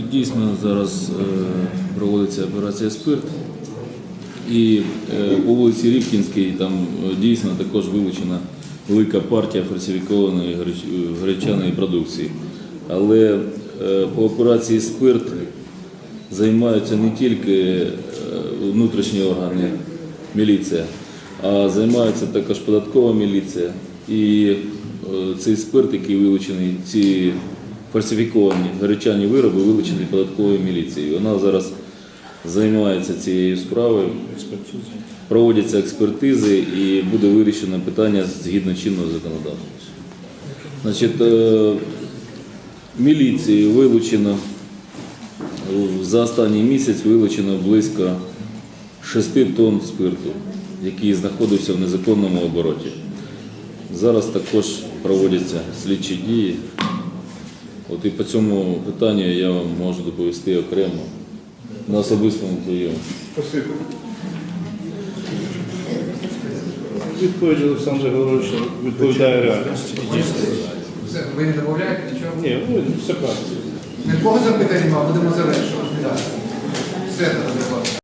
Дійсно, зараз е, проводиться операція спирт. І е, по вулиці Рібкінській там е, дійсно також вилучена велика партія фальсифікованої греч- гречаної продукції. Але по операції спирт займаються не тільки внутрішні органи міліція, а займаються також податкова міліція. І цей спирт, який вилучений, ці фальсифіковані гречані вироби вилучені податковою міліцією. Вона зараз займається цією справою, проводяться експертизи і буде вирішено питання згідно чинного законодавства. Значить, е, міліцією вилучено за останній місяць вилучено близько 6 тонн спирту, який знаходився в незаконному обороті. Зараз також проводяться слідчі дії. От і по цьому питанню я вам можу доповісти окремо на особистому прийомі. Спасибо. Відповідь Олександра Григоровича відповідає реальності. Ви не додаєте нічого? Ні, ну все правильно. Нікого запитання, а будемо завершувати.